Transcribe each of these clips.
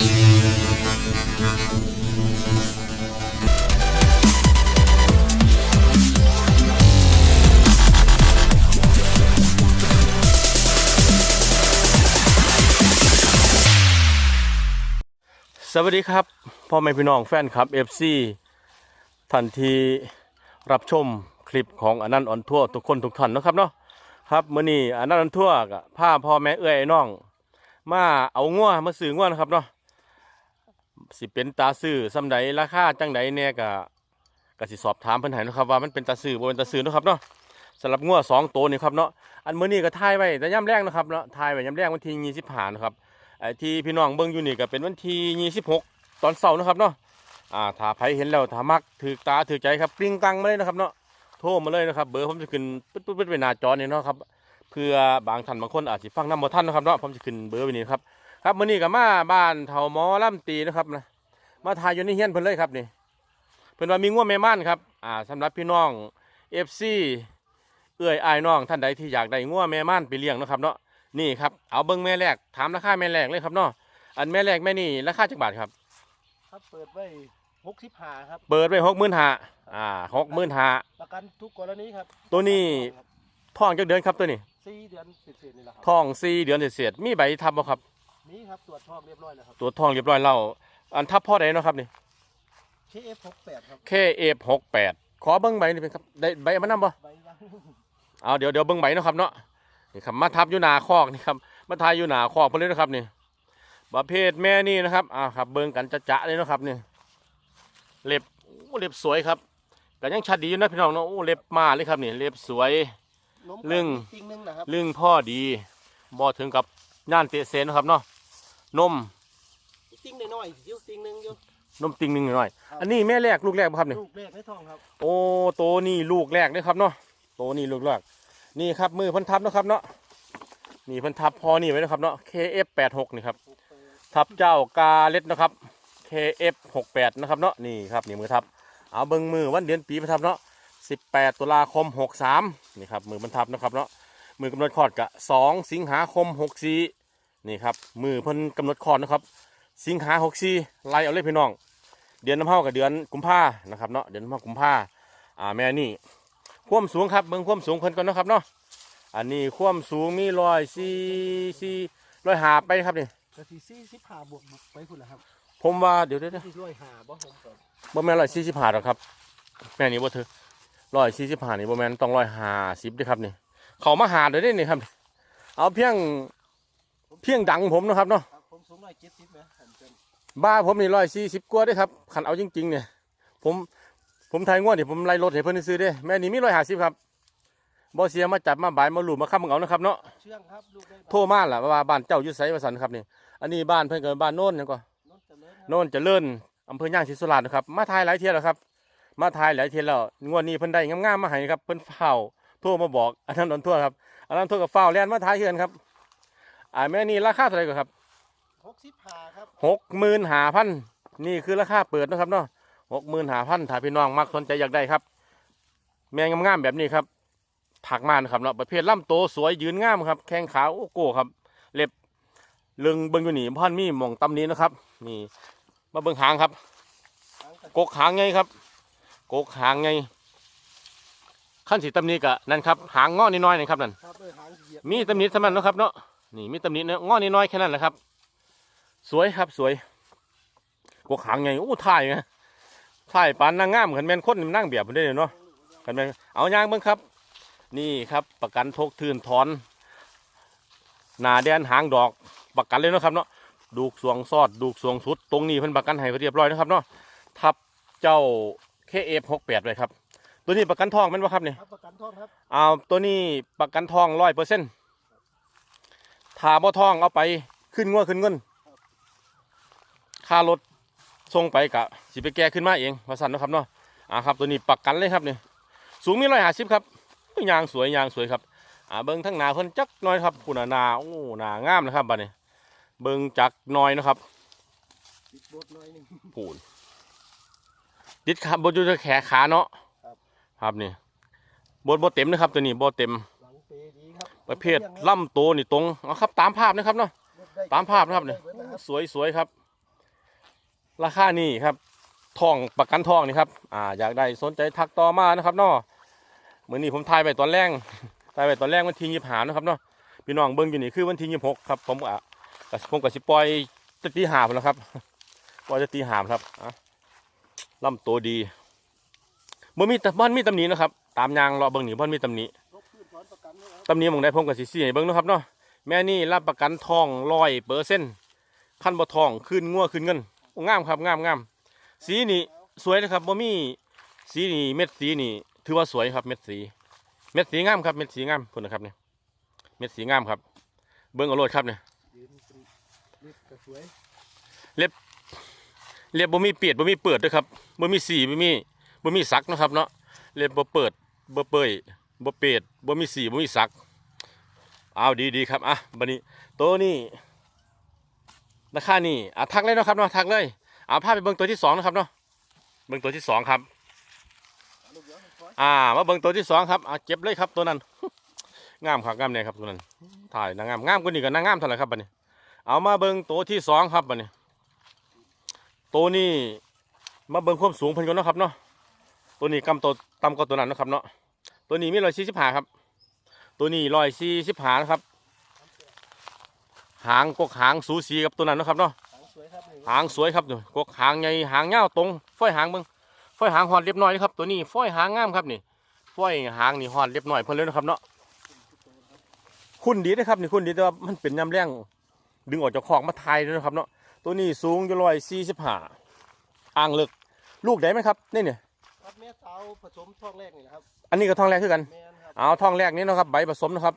สวัสดีครับพ่อแม่พี่น้องแฟนคลับ FC ท่านทีรับชมคลิปของอนันต์ออนทั่วทุกคนทุกท่านนะครับเนาะครับมื้อนี้อนันต์ออนทั่วกับพาพ่อแม่เอื้อยน้อง มาเอางัวมาซื้องัวนะครับเนาะ สิเป็นตาซื้อซำใดราคาจังใดเนี่ยก็ก็สิสอบถามเพิ่นให้นะครับว่ามันเป็นตาซื้อบ่เป็นตาซื้อนะครับเนาะสำหรับงัวสองตัวนี่ครับเนาะอันมื้อนี้ก็ถ่ายไว้แต่ย่ำแรกนะครับเนาะถ่ายไว้ย่ำแรกวันที่25นะครับไอ้ที่พี่น้องเบิ่งอยู่นี่ก็เป็นวันที่26ตอนเสาร์นะครับเนาะอ่าถ้าใครเห็นแล้วถ้ามักถือตาถือใจครับกลิ้งกลังมาเลยนะครับเนาะโทรมาเลยนะครับ เบอร์ผมจะขึ้นปึ๊ดปึ๊ดปึ๊ดไปหน้าจอนี่เนาะครับเพื่อบางท่านบางคนอาจสิฟังน้ำบ่ทันนะครับเนาะผมจะขึ้นเบอร์ไว้นี่ครับ ครับมื้อนี้ก็มาบ้านเฒ่าหมอลำตีนะครับนะมาทายอยู่ในเฮียนเพิ่นเลยครับนี่เพิ่นว่ามีงัวแม่ม่านครับอ่าสำหรับพี่น้อง FC เอื้อยอายน้องท่านใดที่อยากได้งัวแม่ม่านไปเลี้ยงเนาะครับเนาะนี่ครับเอาเบิ้งแม่แรกถามราคาแม่แรกเลยครับเนาะอันแม่แรกแม่นี่ราคาจักบาทครับ ครับเปิดไว้หกสิบห้าครับ เปิดไว้หกหมื่นห้าอ่าหกหมื่นห้าประกันทุกกรณีครับ ตัวนี้ครับท้องจักเดือนครับตัวนี้สี่เดือนสิบสี่นี่แหละครับท้องสี่เดือนเศษๆมีใบทับบ่ครับ มีครับตรวจท้องเรียบร้อยแล้วครับ ตัวท้องเรียบร้อยแล้วอันทับพ่อใดเนาะครับนี่ KF หกแปดครับเคเอฟหกแปดขอเบิ้งใบนี่เป็นครับได้ใบมานำบ่ ใบละเอาเดี๋ยวเดี๋ยวเบิ้งใบเนาะครับเนาะนี่ครับมาทับอยู่หนาคอกนี่ครับมาทายอยู่หนาคอกเพิ่นเลยนะครับนี่ประเภทแม่นี่นะครับอ่าครับเบิ้งกันจะจะๆเลยเนาะครับนี่เล็บโอ้เล็บสวยครับแต่ยังชัดดีอยู่นะพี่น้องเนาะโอ้เล็บมาเลยครับนี่เล็บสวยนมเรื่องจริงหนึงนะครับลึงพ่อดีบ่ถึงกับ ย่านเตะเซนนะครับเนาะนมจริงน้อยๆอยู่จริงหนึงอยู่นมติงหนึ่งหน่อยครับอันนี้แม่แรกลูกแรกบ่ครับนี่ลูกแรกในท้องครับโอ้โตนี่ลูกแรกเลยครับเนาะโตนี่ลูกแรกนี่ครับมือเพันทับเนาะครับเนาะนี่เพันทับพอนี่ไว้นะครับเนาะ KF86 นี่ครับทับเจ้ากาเล็ดนะครับ KF68 นะครับเนาะนี่ครับนี่มือทับเอาเบิ้งมือวันเดือนปีประทับเนาะ18 ตุลาคม 63นี่ครับมือบรรทับนะครับเนาะ มือกำหนดคลอดกะ2สิงหาคม64นี่ครับมือเพิ่นกำหนดคลอดนะครับ สิงหา64ไล่เอาเลยพี่น้อง เดือนน้ำเฮากับเดือนกุมภานะครับเนาะเดือนน้ำเฮากุมภาอ่าแม่นี่ความสูงครับเบิ่งความสูงเพิ่นก่อนเนาะครับเนาะอันนี้ความสูงมีร้อยสี่สี่ร้อยหาไปครับนี่กะทีสี่สิบห้าบวกไปพุ่นละครับผมว่าเดี๋ยวเดี๋ยวเดี๋ยวที่ร้อยห้าบ่ผมก่อนบ่แม่นร้อยสี่สิบห้าหรอกครับ แม่นี่บ่ถือร้อยสี่สิบห้านี่บ่แม่นต้องร้อยห้าสิบด้วยครับนี่ เขามาหาเดี๋ยวนี้นี่ครับ เอาเพียงเพียงดังผมเนาะครับเนาะครับผมสูงร้อยเจ็ดสิบนะผมเป็นบ้าผมนี่ร้อยสี่สิบกว่าเด้ครับขันเอาจริงๆเนี่ย ผมผมไทยงวดนี่ผมไล่รถให้เพิ่นซื้อเด้แม่นี่มีร้อยห้าสิบครับบ่เสียมาจับมาบายมาหลูมาค้ำมึงเอานะครับเนาะเชื่องครับลูกได้โทรมาล่ะว่าบ้านเจ้าอยู่ไสว่าซั่นครับนี่อันนี้บ้านเพิ่นก็บ้านโน่นหยังก็นนเจริญครับโน่นเจริญอำเภอย่างศรีสุราษฎร์นะครับมาถ่ายหลายเที่ยแล้วครับ มาถ่ายหลายเที่ยแล้วงวดนี้เพิ่นได้งามๆมาให้ครับเพิ่นเฝ้า โทรมาบอกอันนั้นอนทั่วครับอันนั้นโทรกับเฝ้าแล่นมาถ่ายเฮือนครับอ่าแม่นี่ราคาเท่าไหร่ก็ครับหกสิบห้าครับหกหมื่นห้าพันนี่คือราคาเปิดนะครับเนาะหกหมื่นห้าพันถ้าพี่น้องมักสนใจอยากได้ครับ แม่งามๆแบบนี้ครับถักมานะครับเนาะประเภทลำโตสวยยืนงามครับ แข้งขาโอ้โก้ครับ เล็บเลึงเบิ้งอยู่นี่พันมีหมองตำนี้นะครับ นี่มาเบิ้งหางครับหางกะกกหางไงครับ กกหางไง ขั้นสีตำนี้กะนั่นครับหางงอนิดน้อยๆนะครับนั่นครับเออหางเหยียบมีตำหนิสมันนาะครับเนาะนี่มีตำหนิเนาะงอนิดน้อยแค่นั้นแหละครับ สวยครับสวยกกหางไงโอ้ถ่ายไงถ่ายปานนางงามขันแมนคนนั่งเบียบมันได้เลยเนาะขันแมนเอายางเบิ้งครับ นี่ครับประกันทกทืนถอน หนาแดนหางดอกประกันเลยเนาะครับเนาะดูกสวงซอดดูกสวงสุด ตรงนี้เพิ่นประกันให้เรียบร้อยนะครับเนาะทับเจ้า KF68 ไว้ครับ ตัวนี้ประกันทองแมันว่าครับเนี่ยครับประกันท้องครับเอาตัวนี้ประกันทองร้อยเปอร์เซ็นต์ถ้าบ่ทองเอาไปขึ้นงวขึ้นเงินค่ารถส่งไปกะสิไปแก้ขึ้นมาเองว่าสั่นเนาะครับเนาะอ่าครับตัวนี้ประกันเลยครับนี่สูงมีร้อยห้าสิบครับอุ้ยยางสวยยางสวยครับอ่าเบิ้งทั้งหนาเพิ่นจักหน้อยครับคุณหนาโอ้หนางามนะครับบัดนี้เบิ้งจักหน้อยนะครับติดบดหน่อยหนึงปูนติดขาบนจุดแขนขาเนาะ ครับครับนี่บนบนเต็มนะครับตัวนี้บนเต็มหลังเปดีครับประเภทล่ำโตวนี่ตรงเอาครับ ตามภาพนะครับเนาะตามภาพนะครับเนี่ยสวยสวยครับ ราคานี่ครับทองประกันทองนี่ครับอ่าอยากได้สนใจทักต่อมานะครับเนาะเหมือนนี้ผมทายไปตอนแรกทายไปตอนแรกวันที่ยี่หานะครับเนาะพี่น้องเบิ้งอยู่นี่คือวันที่ยี่หกครับผมอะกับผมกับสิปล่อยจะตีหาบแล้วครับปล่อยจะตีหามครับอะลำตัวดี บ่มีแต่บ้านมีตำหนินะครับ ตามยางรอเบิ้งนี่บ้านมีตำหนิตำหนิหมองได้ผมกับสิสี่ให้เบิ้งนะครับเนาะแม่นี่รับประกันทองร้อยเปอร์เซ็นต์ขั้นบ่ทองขึ้นงัวขึ้นเงินงามครับงามงามสีนี่สวยนะครับบ่มีสีนี่เม็ดสีนี่ถือว่าสวยครับเม็ดสี เม็ดสีงามครับเม็ดสีงามพุ่นนะครับเนี่ยเม็ดสีงามครับ เบิ้งเอาโลดครับเนี่ยเล็บก็สวยเล็บบ่มีเปียดบ่มีเปิดด้วยครับบ่มีสีบ่มี บ่มีสักนะครับเนาะเล็บบ่เปิดบ่เปื่อยบ่เปียดบ่มีสีบ่มีสักเอาดีดีๆครับอะบัดนี้ตัวนี้ราคานี่อะทักเลยเนาะครับเนาะทักเลยเอาพาไปเบิ่งตัวที่สองนะครับเนาะเบิ่งตัวที่สองครับอ่ามาเบิ่งตัวที่สองครับอะเก็บเลยครับตัวนั้นงามครับงามเนี่ยครับตัวนั้นถ่ายนางงามงามกว่านี้ก็นางงามเท่าไหร่ครับบัดนี้ เอามาเบิ่งตัวที่สองครับบัดนี้ตัวนี้มาเบิ่งความสูงเพิ่นก่อนนะครับเนาะ ตัวนี้กำตัวต่ำกว่าตัวนั้นนะครับเนาะตัวนี้มีร้อยสี่สิบหาครับ ตัวนี้ร้อยสี่สิบหานะครับ หางกกหางสูสีกับตัวนั้นนะครับเนาะหางสวยครับนี่หางสวยครับนี่กกหางใหญ่หางยาตรงฝ้อยหางเบิ่งฝ้อยหางหอดเรียบน้อยนะครับ ตัวนี้ฝ้อยหางงามครับนี่ฝ้อยหางนี่หอดเรียบน้อยเพิ่นเลยนะครับเนาะคุณดีนะครับนี่คุณดีแต่ว่ามันเป็นยำแรงดึงออกจากคอกมาทายด้วยนะครับเนาะตัวนี้สูงอยู่ร้อยสี่สิบห้าอ่างเลิกลูกได้ไหมครับนี่เนี่ย แม่สาวผสมท้องแรกนี่นะครับอันนี้ก็ทองแรกคือกันแม่นครับเอาทองแรกนี้เนาะครับใบผสมนะครับ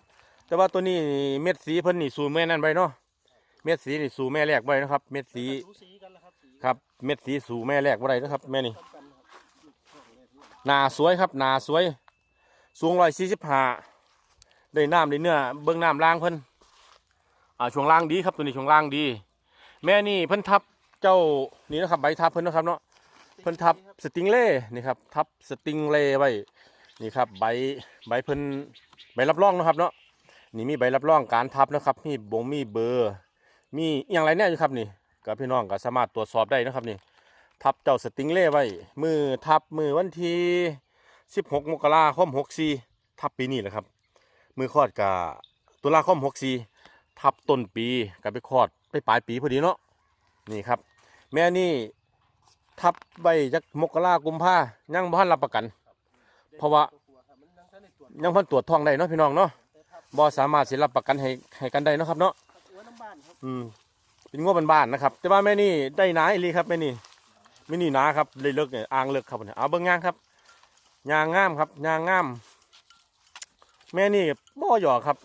แต่ว่าตัวนี้เม็ดสีเพิ่นนี่สูแม่นั่นไปเนาะเม็ดสีนี่สูแม่แรกไว้นะครับ เม็ดสีสูสีกันแล้วครับสีครับเม็ดสีสูแม่แรกไว้ได้นะครับ แม่นี่กันกันครับท้องแรกนี่หนาสวยครับหนาสวย สูงร้อยสี่สิบห้าได้น้ำได้เนื้อเบื้องน้ำล่างเพิ่นอ่าช่วงล่างดีครับตัวนี้ช่วงล่างดี แม่นี่เพิ่นทับเจ้านี่นะครับใบทับเพิ่นนะครับเนาะ เพิ่นทับสติงเล่นี่ครับทับสติงเล่ไว้นี่ครับใบใบเพิ่นใบรับรองนะครับเนาะนี่มีใบรับรองการทับนะครับมีบงมีเบอร์ มีอย่างไรเนี่ยครับนี่กับพี่น้องก็สามารถตรวจสอบได้นะครับนี่ทับเจ้าสติงเล่ไว้ มือทับมือวันที่ 16 มกราคม64ทับปีนี้แหละครับ มือคลอดกะตุลาคม64ทับต้นปีกับไปคลอดไปปลายปีพอดีเนาะนี่ครับ แม่นี่ ทับไว้จักมกรากุมภายังพันรับประกัน เพราะว่ายังทันได้ตรวจยังพันตรวจท้องได้เนาะพี่น้องเนาะแต่ทับบ่สามารถสิรับประกันให้ให้กันได้เนาะครับเนาะทับหัวน้ำบ้านครับอืมเป็นงวบ้านๆนะครับ แต่ว่าแม่นี่ได้หนาอีหลีครับแม่นี่แม่นี่หนาครับเลยเลิกเนี่ยอ่างเลิกครับเนี่ยเอาเบิ่งงางครับยางงามครับยางงาม แม่นี่บ่หยอกครับ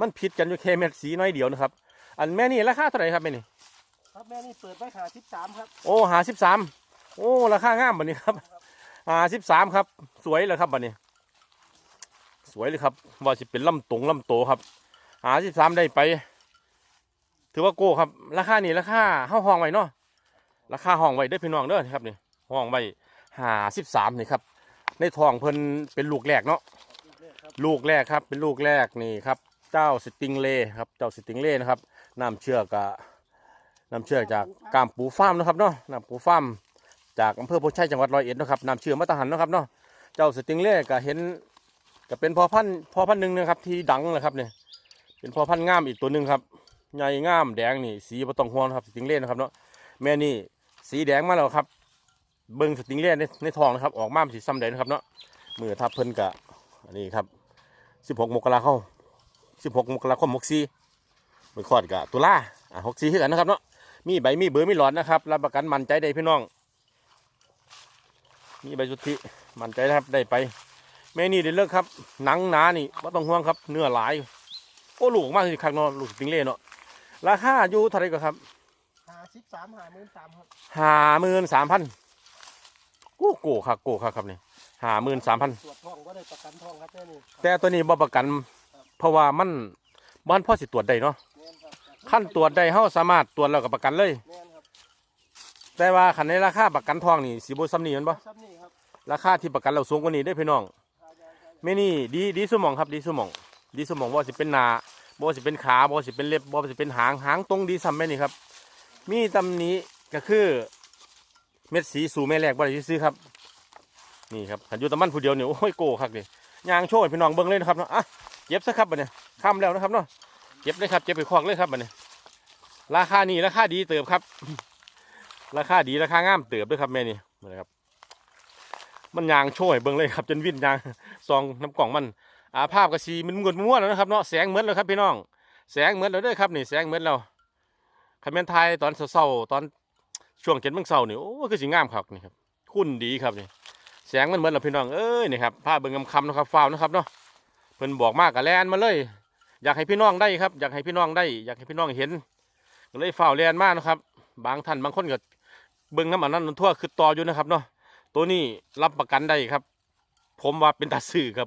มันผิดกันอยู่แค่เม็ดสีน้อยเดียวนะครับ อันแม่นี่ราคาเท่าไหร่ครับแม่นี่ ครับแม่นี่เปิดไว้ขาสิบสามครับโอ้หาสิบสามโอ้ราคางามบัดนี้ครับหาสิบสามครับ สวยเลยครับบัดนี้ สวยเลยครับ ว่าสิเป็นลำตงลำโตครับหาสิบสามได้ไป ถือว่าโก้ครับ ราคานี่ราคาห้าห้องไว้เนาะราคาห้องไว้เด้อพี่น้องเด้อครับนี่ห้องไว้หาสิบสามนี่ครับ ในทองเพิ่นเป็นลูกแรกเนาะลูกแรกครับเป็นลูกแรกนี่ครับ เจ้าสติงเล่ครับ เจ้าสติงเล่นะครับน้ำเชื่อกกะ น้ำเชื่อกจากกามปูฟาร์มนะครับเนาะน้ำปูฟาร์มจากอำเภอโพชัยจังหวัดร้อยเอ็ดนะครับน้ำเชื่อมาตรหันนะครับเนาะเจ้าสติงเล่ก็เห็นก็เป็นพอพันพอพันหนึ่งนะครับที่ดังเลยครับเนี่ยเป็นพอพันธุ์งามอีกตัวหนึ่งครับใหญ่งามแดงนี่สีบ่ต้องห่วงนะครับสติงเล่นะครับเนาะแม่นี่สีแดงมาแล้วครับ เบิ้งสติงเล่ในในทองนะครับ ออกมาเป็นสีซ้ำแดงนะครับเนาะมือทับเพิ่นกะอันนี้ครับ16มกราคม16มกราคม64มือคอดกะตุลาอะ64คือกันนะครับเนาะ มีใบมีเบอร์มีหลอดนะครับรับประกันมั่นใจได้พี่น้อง มีใบสุทธิมั่นใจนะครับได้ไปแม่นี่ได้เลิกครับ หนังหนานี่ไม่ต้องห่วงครับ เนื้อหลายโอ้ลูกออกมากสิครับเนาะลูกสติงเล่เนาะราคาอยู่เท่าไหรก็ครับหาสิบสามหาหมื่นสามครับห้าหมื่นสามพันโอ้โกครับโกครับครับนี่ห้าหมื่นสามพันตรวจท้องว่าได้ประกันท้องครับแม่นี่แต่ตัวนี้บ่ประกัน เพราะว่ามันบ้านพ่อสิตรวจได้เนาะแม่นครับ ขั้นตรวจได้เฮาสามารถตรวจแล้วก็ประกันเลย แม่นครับแต่ว่าคันในราคาประกันทองนี่สิบ่ซ้ำนี่แมันบ่ซับนี่ครับราคาที่ประกันเราสูงกว่านี้ได้อพี่น้องทายายายแม่นี่ดีดีสมองครับดีสมอง ดีสมองบ่ว่าสิเป็นหน้าบ่ว่าสิเป็นขาบ่ว่าสิเป็นเล็บบ่ว่าสิเป็นหางหางตรงดีซ้ำแม่นี่ครับ มีตำหนี้ก็คือ เม็ดสีสู่แม่แรกบ่ได้ซื้อครับ นี่ครับขันอยูแตะมันผู้เดียวเนี่ยโอ้ยโกคักเลยยางโชว์ให้พี่น้องเบิ่งเลยนะครับเนาะอะเย็บซะครับบัดเนี่ยค่ำแล้วนะครับเนาะ เย็บเลยครับเย็บไปควักเลยครับบัดเนี่ยราคานี่ราคาดีเติบครับ ราคาดีราคางามเติบด้วยครับแม่นี่นะครับ มันยางโชว์ให้เบิ่งเลยครับ จนวิ่นยางซองน้ำกล่องมันอาภาพกระสีมันงดม้วนแล้วนะครับเนาะแสงเหมือนแล้วครับพี่น้อง แสงเหมือนแล้วด้อครับนี่แสงเหมือนเราคอมเมนต์ไทยตอนเศร้าตอนช่วงเจ็ดโมงเช้านี่โอ้คือสีงามครับนี่ครับคุณดีครับนี่แสงมันเหมือนเราพี่น้องเอ้ยนี่ครับภาพเบิ่งคำนะครับฟ้าวนะครับเนาะเพิ่นบอกมากกับแลนมาเลย อยากให้พี่น้องได้ครับ อยากให้พี่น้องได้ อยากให้พี่น้องเห็นก็เลยฟ้าวแลนมากนะครับ บางท่านบางคนก็เบิ่งน้ำอันนั้นทั่วคือต่ออยู่นะครับเนาะตัวนี้รับประกันได้ครับ ผมว่าเป็นตาสื่อครับ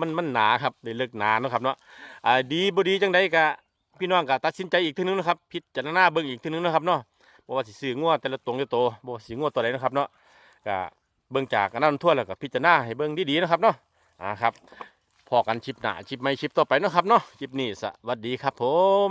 มันมันหนาครับได้เลิกหนาเนาะครับเนาะอ่าดีบดีจังไดก็พี่น้องก็ตัดสินใจอีกทีนึงนะครับพิจารณาเบิ่งอีกทีนึงนะครับเนาะบ่ว่าสิซื้องัวแต่ละตรงแต่โตวบ่ว่าสิงัวตัวใดนะครับเนาะก็เบิ่งจากอันนั้นทั่วแล้วก็พิจารณาให้เบิ่งดีๆนะครับเนาะอ่าครับ พอกันชิปหนาชิปไม่ชิปต่อไปนะครับเนาะชิปนี้สวัสดีครับผม